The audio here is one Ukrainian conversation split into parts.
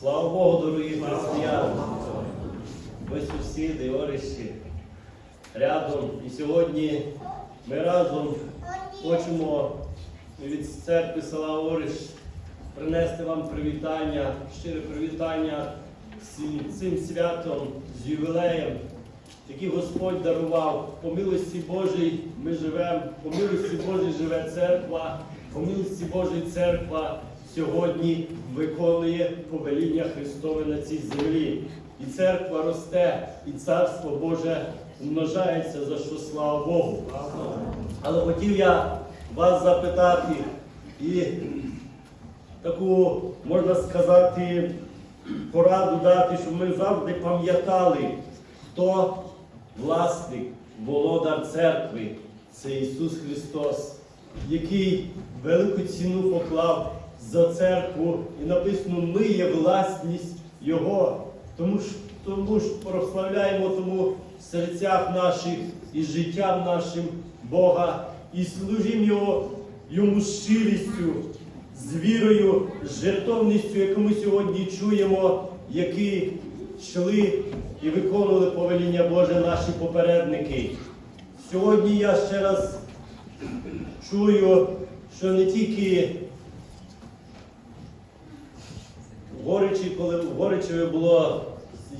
Слава Богу, дорогі християни! Ми сусіди, ориші, рядом. І сьогодні ми разом хочемо від церкви села Ориш принести вам привітання, щире привітання цим святом, з ювілеєм, який Господь дарував. По милості Божій ми живемо, по милості Божій живе церква, по милості Божій церква сьогодні виконує повеління Христове на цій землі. І церква росте, і царство Боже умножається, за що слава Богу. Але хотів я вас запитати і таку, можна сказати, пораду дати, щоб ми завжди пам'ятали, хто власник, володар церкви, це Ісус Христос, який велику ціну поклав за церкву, і написано, ми є власність Його. Тому ж тому ж прославляємо тому в серцях наших і життям нашим Бога, і служимо Його, Йому щирістю, з вірою, з жертовністю, яку ми сьогодні чуємо, які йшли і виконували повеління Боже наші попередники. Сьогодні я ще раз чую, що не тільки в Горичі, коли в Горичеві було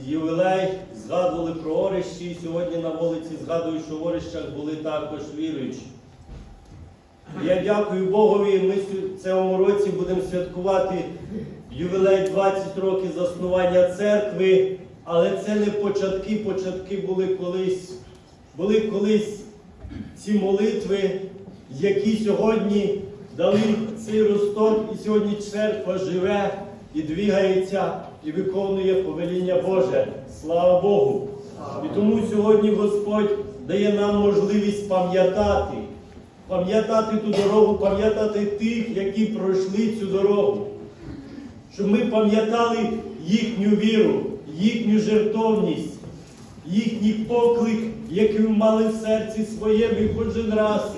ювілей, згадували про Орищі, і сьогодні на вулиці згадую, що в Орищах були також віруючі. Я дякую Богові. Ми в цьому році будемо святкувати ювілей 20 років заснування церкви, але це не початки. Початки були колись, були колись ці молитви, які сьогодні дали цей росток, і сьогодні церква живе і двигається, і виконує повеління Боже. Слава Богу! І тому сьогодні Господь дає нам можливість пам'ятати, пам'ятати ту дорогу, пам'ятати тих, які пройшли цю дорогу. Щоб ми пам'ятали їхню віру, їхню жертовність, їхній поклик, який мали в серці своєму І кожен раз,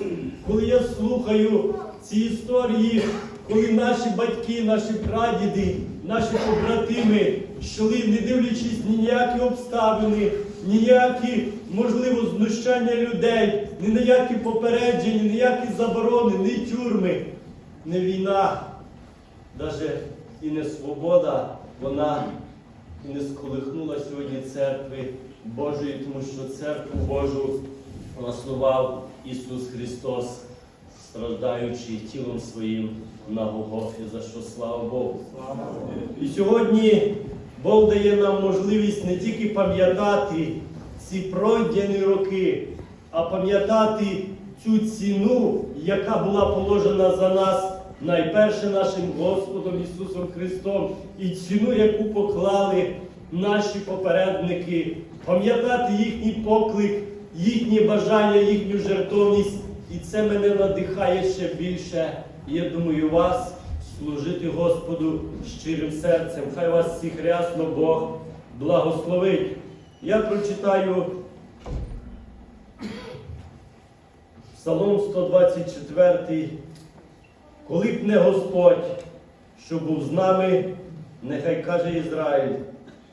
коли я слухаю ці історії, коли наші батьки, наші прадіди, наші побратими йшли, не дивлячись ніякі обставини, ніякі, можливо, знущання людей, ні ніякі попередження, ніякі заборони, ні тюрми, не війна, навіть і не свобода, вона і не сколихнула сьогодні церкви Божої, тому що церкву Божу основав Ісус Христос, страждаючи тілом своїм на Голгофі, за що слава Богу. І сьогодні Бог дає нам можливість не тільки пам'ятати ці пройдені роки, а пам'ятати цю ціну, яка була положена за нас найперше нашим Господом Ісусом Христом, і ціну, яку поклали наші попередники, пам'ятати їхній поклик, їхні бажання, їхню жертовність. І це мене надихає ще більше. Я думаю, вас служити Господу щирим серцем. Хай вас всіх рясно Бог благословить. Я прочитаю Псалом 124. Коли б не Господь, що був з нами, нехай каже Ізраїль,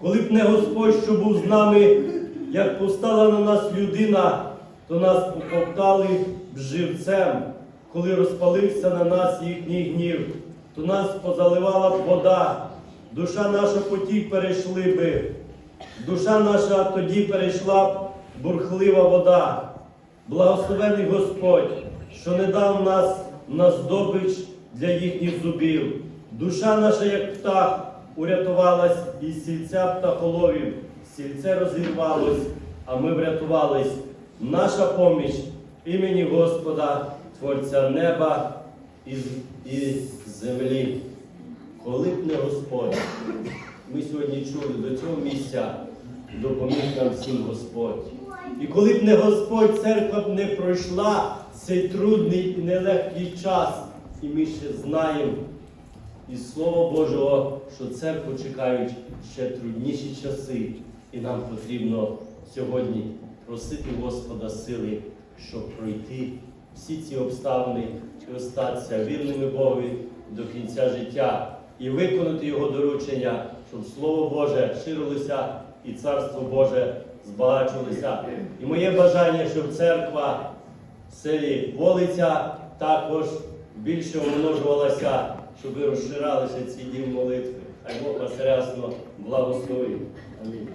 коли б не Господь, що був з нами, як постала на нас людина, то нас покоптали живцем, коли розпалився на нас їхній гнів, то нас позаливала б вода, душа наша потік перейшли би, душа наша тоді перейшла б бурхлива вода. Благословений Господь, що не дав нас на здобич для їхніх зубів. Душа наша, як птах, урятувалась із сільця птахоловів, сільце розірвалось, а ми врятувались. Наша поміч імені Господа, Творця неба і, і землі. Коли б не Господь, ми сьогодні чули до цього місця, допоміг нам всім Господь. І коли б не Господь, церква б не пройшла цей трудний і нелегкий час. І ми ще знаємо із Слова Божого, що церкву чекають ще трудніші часи, і нам потрібно сьогодні просити Господа сили, щоб пройти всі ці обставини і остатися вірними Богові до кінця життя. і виконати його доручення, щоб Слово Боже ширилося і Царство Боже збагачувалося. І моє бажання, щоб церква в селі Волиця також більше умножувалася, щоб розширалися ці дім молитви. Хай Бог вас рясно благословить. Амінь.